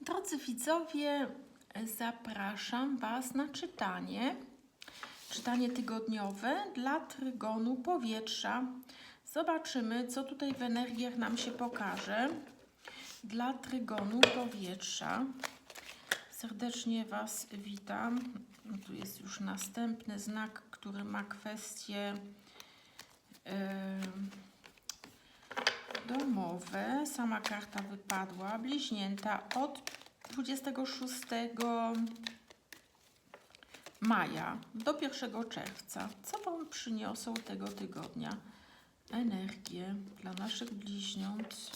Drodzy widzowie, zapraszam Was na czytanie. Czytanie tygodniowe dla trygonu powietrza. Zobaczymy, co tutaj w energiach nam się pokaże. Dla trygonu powietrza. Serdecznie Was witam. No, Tu jest już następny znak, który ma kwestię em, domowe. Sama karta wypadła. Bliźnięta od 26 maja do 1 czerwca. Co Wam przyniosą tego tygodnia? Energię dla naszych bliźniąt.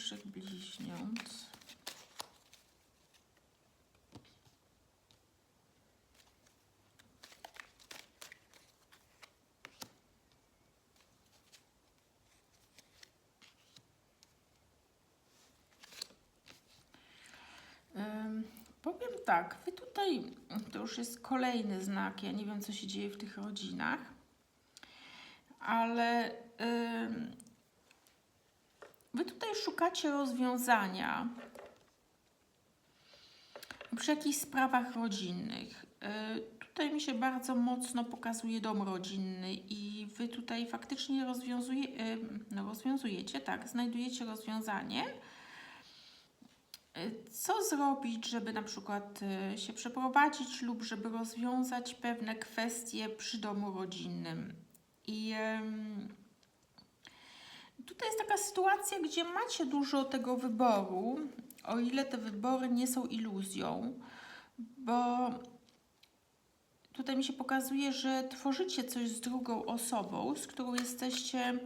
Naszych bliźniąt. Em, Powiem tak, wy tutaj, to już jest kolejny znak, ja nie wiem co się dzieje w tych rodzinach, ale wy tutaj szukacie rozwiązania przy jakichś sprawach rodzinnych. Y, Tutaj mi się bardzo mocno pokazuje dom rodzinny i wy tutaj faktycznie rozwiązuje, y, no rozwiązujecie, tak, znajdujecie rozwiązanie. Y, Co zrobić, żeby na przykład się przeprowadzić lub żeby rozwiązać pewne kwestie przy domu rodzinnym. I tutaj jest taka sytuacja, gdzie macie dużo tego wyboru, o ile te wybory nie są iluzją, bo tutaj mi się pokazuje, że tworzycie coś z drugą osobą, z którą jesteście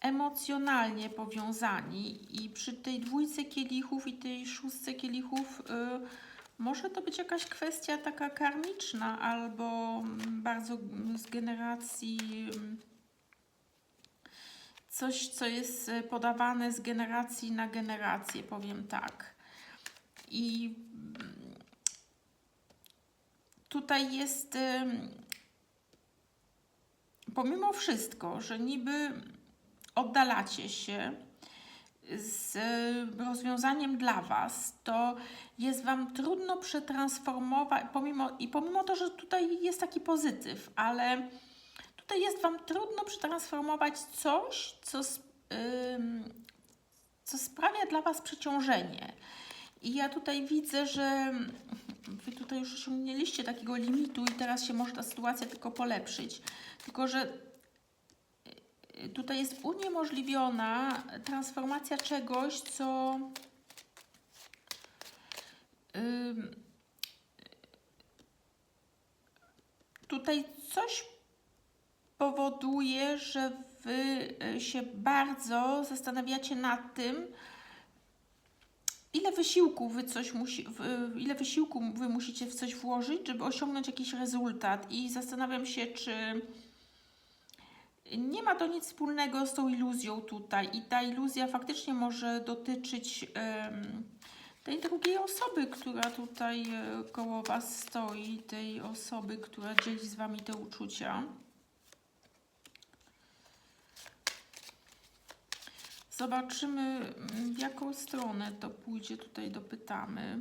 emocjonalnie powiązani i przy tej dwójce kielichów i tej szóstce kielichów y, może to być jakaś kwestia taka karmiczna albo bardzo z generacji coś, co jest y, podawane z generacji na generację, powiem tak. I mm, tutaj jest pomimo wszystko, że niby oddalacie się z rozwiązaniem dla Was, to jest Wam trudno przetransformować, pomimo, i pomimo to, że tutaj jest taki pozytyw, ale tutaj jest Wam trudno przetransformować coś, co, ym, co sprawia dla Was przeciążenie. I ja tutaj widzę, że Wy tutaj już osiągnęliście takiego limitu i teraz się może ta sytuacja tylko polepszyć. Tylko, że tutaj jest uniemożliwiona transformacja czegoś, co tutaj coś powoduje, że wy y, się bardzo zastanawiacie nad tym, ile wysiłku wy coś musi, w- ile wysiłku wy musicie w coś włożyć, żeby osiągnąć jakiś rezultat i zastanawiam się, czy nie ma to nic wspólnego z tą iluzją tutaj i ta iluzja faktycznie może dotyczyć em, tej drugiej osoby, która tutaj e, koło Was stoi, tej osoby, która dzieli z Wami te uczucia. Zobaczymy, mm, w jaką stronę to pójdzie. Tutaj dopytamy.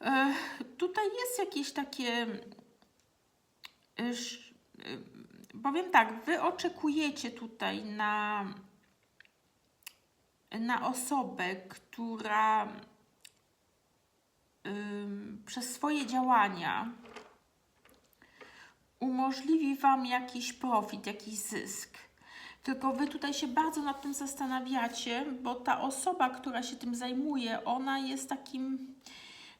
E, tutaj jest jakieś takie. e, Powiem tak, wy oczekujecie tutaj na, na osobę, która przez swoje działania umożliwi Wam jakiś profit, jakiś zysk. Tylko Wy tutaj się bardzo nad tym zastanawiacie, bo ta osoba, która się tym zajmuje, ona jest takim,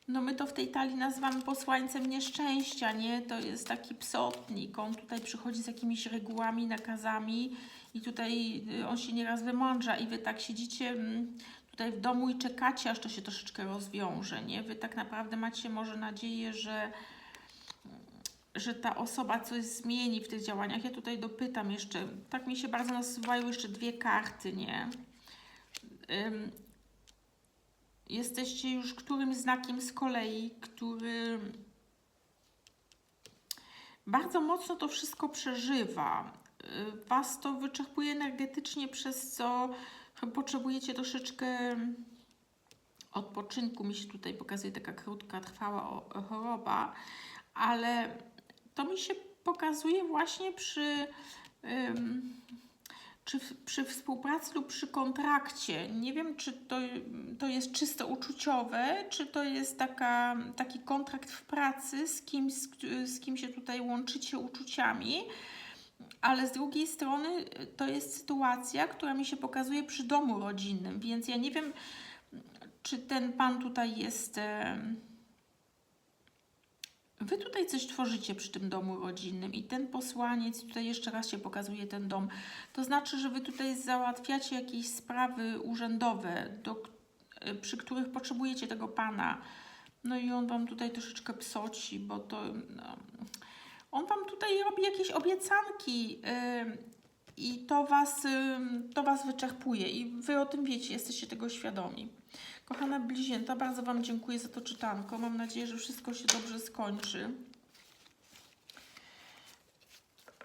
no my to w tej talii nazywamy posłańcem nieszczęścia, nie? To jest taki psotnik, on tutaj przychodzi z jakimiś regułami, nakazami i tutaj y, on się nieraz wymądrza i Wy tak siedzicie mm, tutaj w domu i czekacie, aż to się troszeczkę rozwiąże, nie? Wy tak naprawdę macie może nadzieję, że że ta osoba coś zmieni w tych działaniach. Ja tutaj dopytam jeszcze, tak mi się bardzo nasuwają jeszcze dwie karty, nie? Jesteście już którymś znakiem z kolei, który bardzo mocno to wszystko przeżywa. Was to wyczerpuje energetycznie, przez co potrzebujecie troszeczkę odpoczynku. Mi się tutaj pokazuje taka krótka, trwała choroba, ale to mi się pokazuje właśnie przy, ym, czy w, przy współpracy lub przy kontrakcie. Nie wiem, czy to, to jest czysto uczuciowe, czy to jest taka, taki kontrakt w pracy z kimś, z, z kim się tutaj łączycie uczuciami. Ale z drugiej strony to jest sytuacja, która mi się pokazuje przy domu rodzinnym, więc ja nie wiem, czy ten pan tutaj jest. Wy tutaj coś tworzycie przy tym domu rodzinnym i ten posłaniec, tutaj jeszcze raz się pokazuje ten dom. To znaczy, że wy tutaj załatwiacie jakieś sprawy urzędowe, do, y, przy których potrzebujecie tego pana. No i on wam tutaj troszeczkę psoci, bo to. No, on wam tutaj robi jakieś obiecanki. ym, i to was, ym, to was wyczerpuje i wy o tym wiecie, jesteście tego świadomi. Kochane bliźnięta, bardzo Wam dziękuję za to czytanko. Mam nadzieję, że wszystko się dobrze skończy.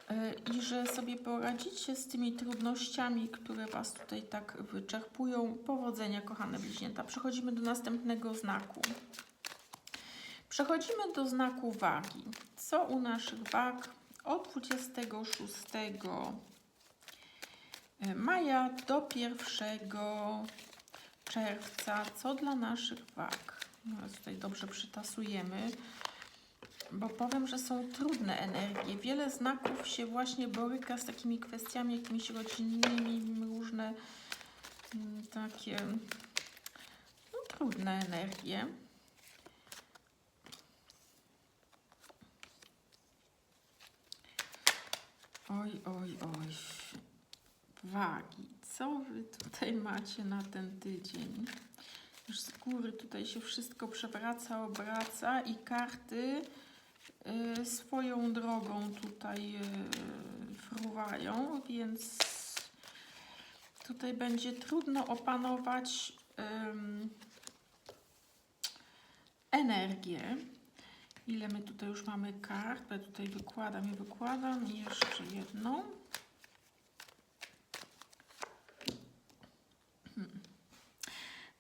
Yy, I że sobie poradzicie z tymi trudnościami, które Was tutaj tak wyczerpują. Powodzenia, kochane bliźnięta. Przechodzimy do następnego znaku. Przechodzimy do znaku wagi. Co u naszych wag od 26 maja do 1 czerwca, co dla naszych wag. No, tutaj dobrze przytasujemy, bo powiem, że są trudne energie. Wiele znaków się właśnie boryka z takimi kwestiami jakimiś rodzinnymi, różne mm, takie no, trudne energie. Oj, oj, oj. Wagi. Co wy tutaj macie na ten tydzień? Już z góry tutaj się wszystko przewraca, obraca i karty y, swoją drogą tutaj y, fruwają, więc tutaj będzie trudno opanować energię. Ile my tutaj już mamy kart? Ja tutaj wykładam i wykładam. I jeszcze jedną.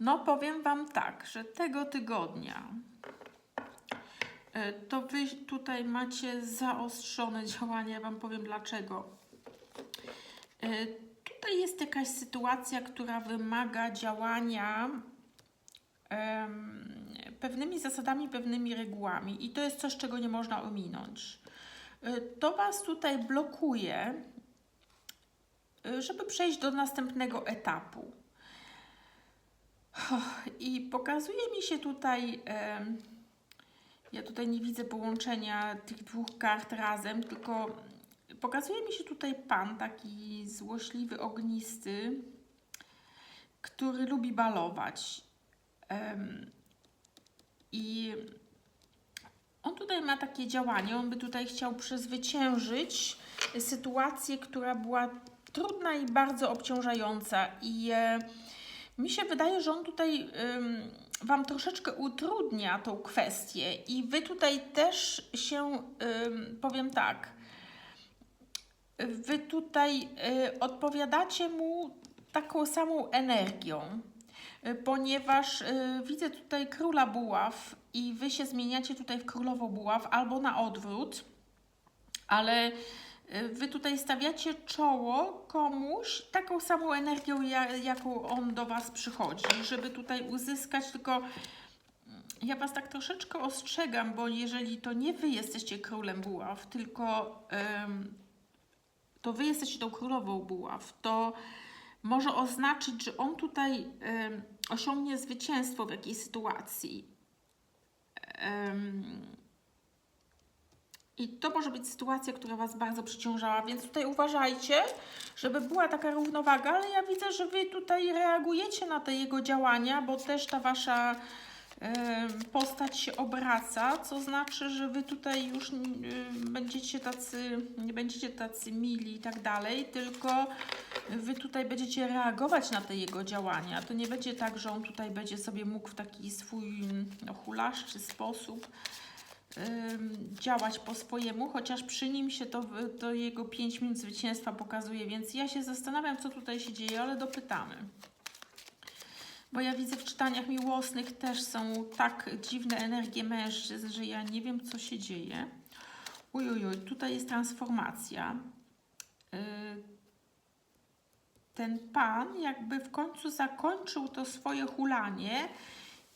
No, powiem Wam tak, że tego tygodnia e, to Wy tutaj macie zaostrzone działania. Ja Wam powiem dlaczego. E, Tutaj jest jakaś sytuacja, która wymaga działania pewnymi zasadami, pewnymi regułami, i to jest coś, czego nie można ominąć. E, To Was tutaj blokuje, żeby przejść do następnego etapu. I pokazuje mi się tutaj, ja tutaj nie widzę połączenia tych dwóch kart razem, tylko pokazuje mi się tutaj pan taki złośliwy, ognisty, który lubi balować. I on tutaj ma takie działanie, on by tutaj chciał przezwyciężyć sytuację, która była trudna i bardzo obciążająca. I e, mi się wydaje, że on tutaj ym, Wam troszeczkę utrudnia tą kwestię i Wy tutaj też się, ym, powiem tak, Wy tutaj y, odpowiadacie mu taką samą energią, y, ponieważ y, widzę tutaj króla buław i Wy się zmieniacie tutaj w królową buław albo na odwrót, ale Wy tutaj stawiacie czoło komuś taką samą energią, ja, jaką on do Was przychodzi, żeby tutaj uzyskać, tylko ja Was tak troszeczkę ostrzegam, bo jeżeli to nie Wy jesteście królem buław, tylko to Wy jesteście tą królową buław, to może oznaczyć, że on tutaj osiągnie zwycięstwo w jakiejś sytuacji. I to może być sytuacja, która Was bardzo przyciążała, więc tutaj uważajcie, żeby była taka równowaga, ale ja widzę, że Wy tutaj reagujecie na te jego działania, bo też ta Wasza postać się obraca, co znaczy, że wy tutaj już będziecie tacy, nie będziecie tacy mili i tak dalej, tylko wy tutaj będziecie reagować na te jego działania. To nie będzie tak, że on tutaj będzie sobie mógł w taki swój no, hulaszczy sposób działać po swojemu, chociaż przy nim się to, to jego 5 minut zwycięstwa pokazuje, więc ja się zastanawiam, co tutaj się dzieje, ale dopytamy. Bo ja widzę w czytaniach miłosnych też są tak dziwne energie mężczyzn, że ja nie wiem, co się dzieje. Uj, uj, uj, tutaj jest transformacja. Yy, Ten pan jakby w końcu zakończył to swoje hulanie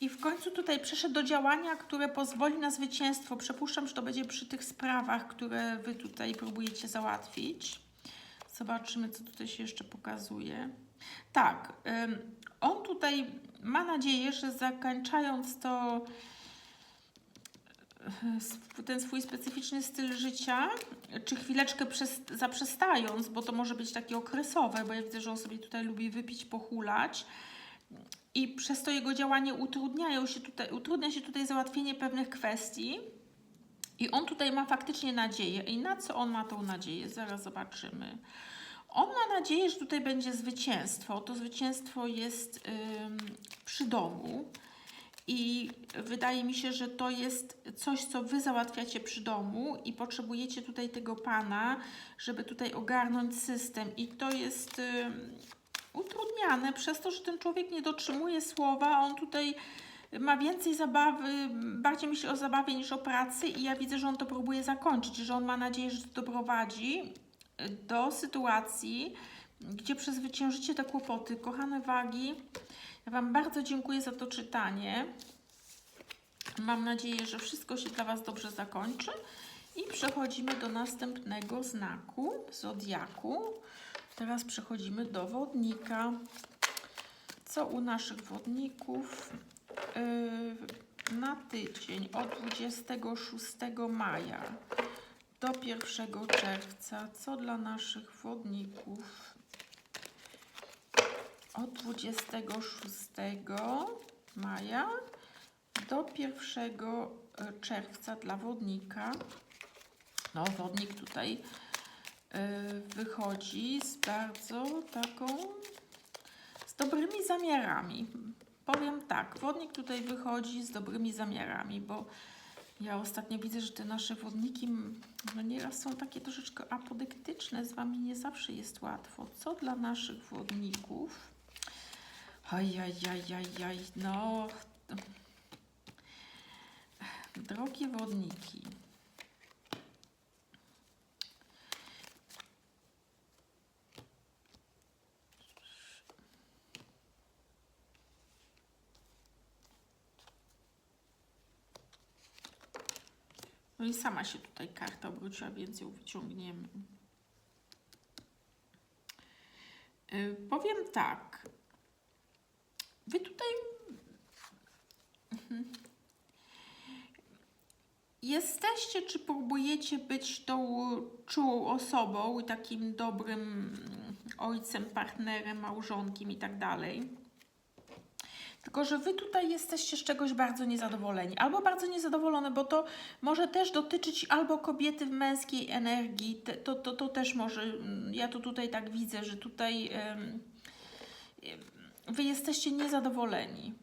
i w końcu tutaj przeszedł do działania, które pozwoli na zwycięstwo. Przypuszczam, że to będzie przy tych sprawach, które wy tutaj próbujecie załatwić. Zobaczymy, co tutaj się jeszcze pokazuje. Tak, on tutaj ma nadzieję, że zakończając to e, ten swój specyficzny styl życia, czy chwileczkę zaprzestając, bo to może być takie okresowe, bo ja widzę, że on sobie tutaj lubi wypić, pochulać i przez to jego działanie utrudniają się tutaj, utrudnia się tutaj załatwienie pewnych kwestii i on tutaj ma faktycznie nadzieję. I na co on ma tą nadzieję? Zaraz zobaczymy. On ma nadzieję, że tutaj będzie zwycięstwo. To zwycięstwo jest ym, przy domu. I wydaje mi się, że to jest coś, co wy załatwiacie przy domu i potrzebujecie tutaj tego pana, żeby tutaj ogarnąć system. I to jest utrudniane przez to, że ten człowiek nie dotrzymuje słowa. On tutaj ma więcej zabawy, bardziej myśli o zabawie niż o pracy i ja widzę, że on to próbuje zakończyć, że on ma nadzieję, że to doprowadzi do sytuacji, gdzie przezwyciężycie te kłopoty. Kochane wagi, ja Wam bardzo dziękuję za to czytanie. Mam nadzieję, że wszystko się dla Was dobrze zakończy. I przechodzimy do następnego znaku zodiaku. Teraz przechodzimy do wodnika. Co u naszych wodników yy, na tydzień od 26 maja do 1 czerwca? Co dla naszych wodników? Od 26 maja do 1 czerwca dla wodnika. No, wodnik tutaj wychodzi z bardzo taką, z dobrymi zamiarami. Powiem tak, wodnik tutaj wychodzi z dobrymi zamiarami, bo ja ostatnio widzę, że te nasze wodniki no nieraz są takie troszeczkę apodyktyczne, z Wami nie zawsze jest łatwo. Co dla naszych wodników? Ajajajajaj, no... Drogie wodniki. No i sama się tutaj karta obróciła, więc ją wyciągniemy. Y, powiem tak. Wy tutaj Mhm. jesteście, czy próbujecie być tą czułą osobą i takim dobrym mm, ojcem, partnerem, małżonkiem i tak dalej. Tylko, że wy tutaj jesteście z czegoś bardzo niezadowoleni, albo bardzo niezadowolone, bo to może też dotyczyć albo kobiety w męskiej energii, to, to, to też może, mm, ja to tutaj tak widzę, że tutaj wy jesteście niezadowoleni.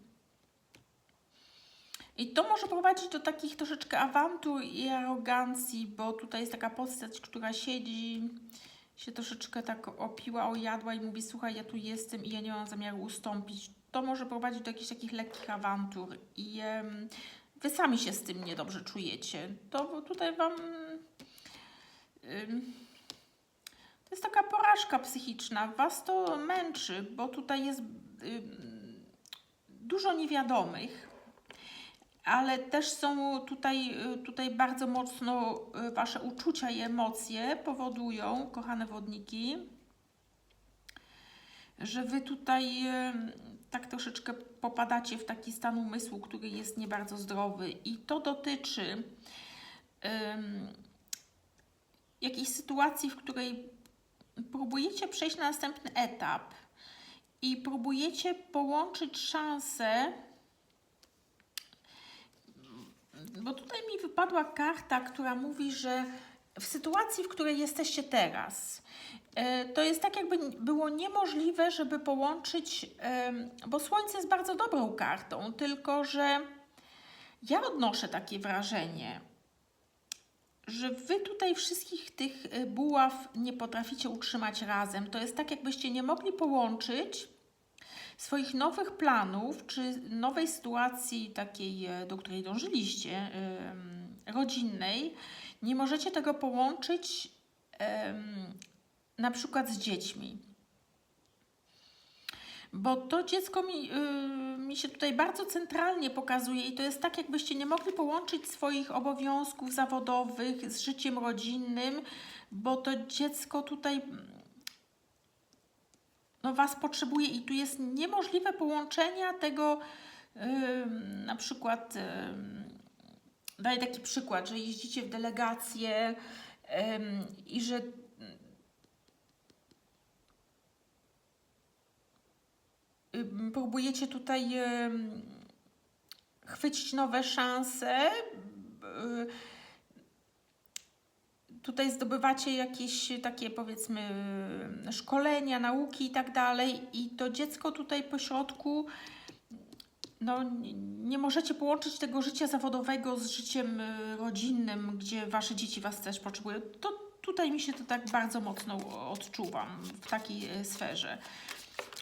I to może prowadzić do takich troszeczkę awantur i arogancji, bo tutaj jest taka postać, która siedzi, się troszeczkę tak opiła, ojadła i mówi, słuchaj, ja tu jestem i ja nie mam zamiaru ustąpić. To może prowadzić do jakichś takich lekkich awantur i wy sami się z tym niedobrze czujecie. To tutaj wam... to jest taka porażka psychiczna. Was to męczy, bo tutaj jest dużo niewiadomych ale też są tutaj, y, tutaj bardzo mocno y, Wasze uczucia i emocje powodują, kochane wodniki, że Wy tutaj tak troszeczkę popadacie w taki stan umysłu, który jest nie bardzo zdrowy. I to dotyczy ym, jakiejś sytuacji, w której próbujecie przejść na następny etap i próbujecie połączyć szansę bo tutaj mi wypadła karta, która mówi, że w sytuacji, w której jesteście teraz, e, to jest tak, jakby było niemożliwe, żeby połączyć, bo Słońce jest bardzo dobrą kartą, tylko że ja odnoszę takie wrażenie, że wy tutaj wszystkich tych e, buław nie potraficie utrzymać razem. To jest tak, jakbyście nie mogli połączyć swoich nowych planów, czy nowej sytuacji takiej, e, do której dążyliście, rodzinnej, nie możecie tego połączyć na przykład z dziećmi. Bo to dziecko mi, y, mi się tutaj bardzo centralnie pokazuje i to jest tak, jakbyście nie mogli połączyć swoich obowiązków zawodowych z życiem rodzinnym, bo to dziecko tutaj no, Was potrzebuje i tu jest niemożliwe połączenia tego ym, na przykład ym, daję taki przykład, że jeździcie w delegację i że próbujecie tutaj chwycić nowe szanse. Tutaj zdobywacie jakieś takie powiedzmy szkolenia, nauki i tak dalej, i to dziecko tutaj po środku no, nie- możecie połączyć tego życia zawodowego z życiem y, rodzinnym, gdzie wasze dzieci was też potrzebują. To tutaj mi się to tak bardzo mocno odczuwam w takiej y, sferze,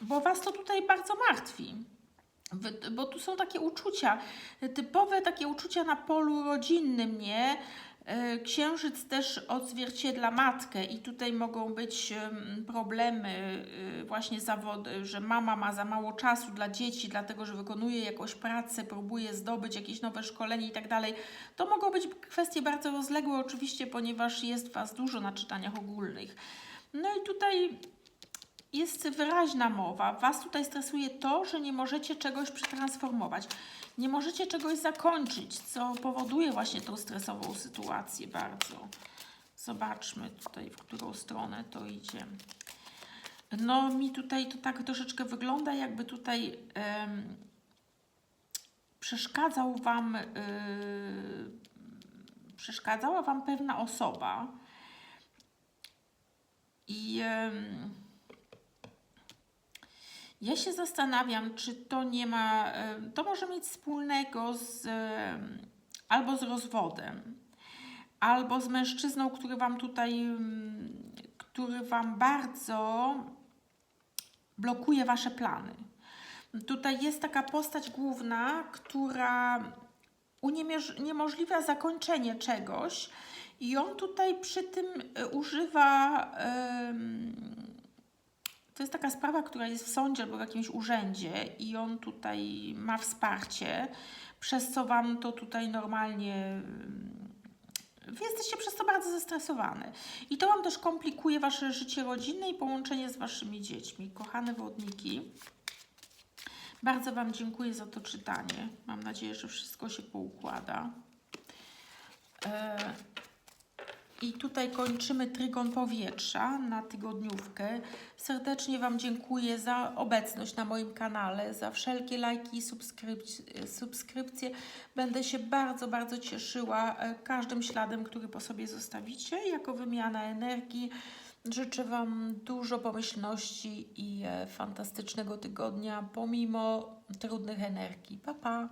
bo was to tutaj bardzo martwi. Bo tu są takie uczucia, typowe takie uczucia na polu rodzinnym, nie? E, Księżyc też odzwierciedla matkę i tutaj mogą być em, problemy y, właśnie zawody, że mama ma za mało czasu dla dzieci, dlatego że wykonuje jakąś pracę, próbuje zdobyć jakieś nowe szkolenie i tak dalej. To mogą być kwestie bardzo rozległe oczywiście, ponieważ jest Was dużo na czytaniach ogólnych. No i tutaj jest wyraźna mowa. Was tutaj stresuje to, że nie możecie czegoś przetransformować. Nie możecie czegoś zakończyć, co powoduje właśnie tą stresową sytuację bardzo. Zobaczmy tutaj, w którą stronę to idzie. No, mi tutaj to tak troszeczkę wygląda, jakby tutaj przeszkadzał Wam, y, przeszkadzała Wam pewna osoba. I em, ja się zastanawiam, czy to nie ma, em, to może mieć wspólnego z em, albo z rozwodem, albo z mężczyzną, który Wam tutaj, em, który Wam bardzo blokuje Wasze plany. Tutaj jest taka postać główna, która uniemożliwia zakończenie czegoś i on tutaj przy tym e, używa. em, to jest taka sprawa, która jest w sądzie albo w jakimś urzędzie i on tutaj ma wsparcie, przez co Wam to tutaj normalnie. Wy jesteście przez to bardzo zestresowane. I to Wam też komplikuje Wasze życie rodzinne i połączenie z Waszymi dziećmi. Kochane wodniki, bardzo Wam dziękuję za to czytanie. Mam nadzieję, że wszystko się poukłada. E, I tutaj kończymy trygon powietrza na tygodniówkę. Serdecznie Wam dziękuję za obecność na moim kanale, za wszelkie lajki i subskrypc- subskrypcje. Będę się bardzo, bardzo cieszyła e, każdym śladem, który po sobie zostawicie, jako wymiana energii. Życzę Wam dużo pomyślności i e, fantastycznego tygodnia, pomimo trudnych energii. Pa, pa!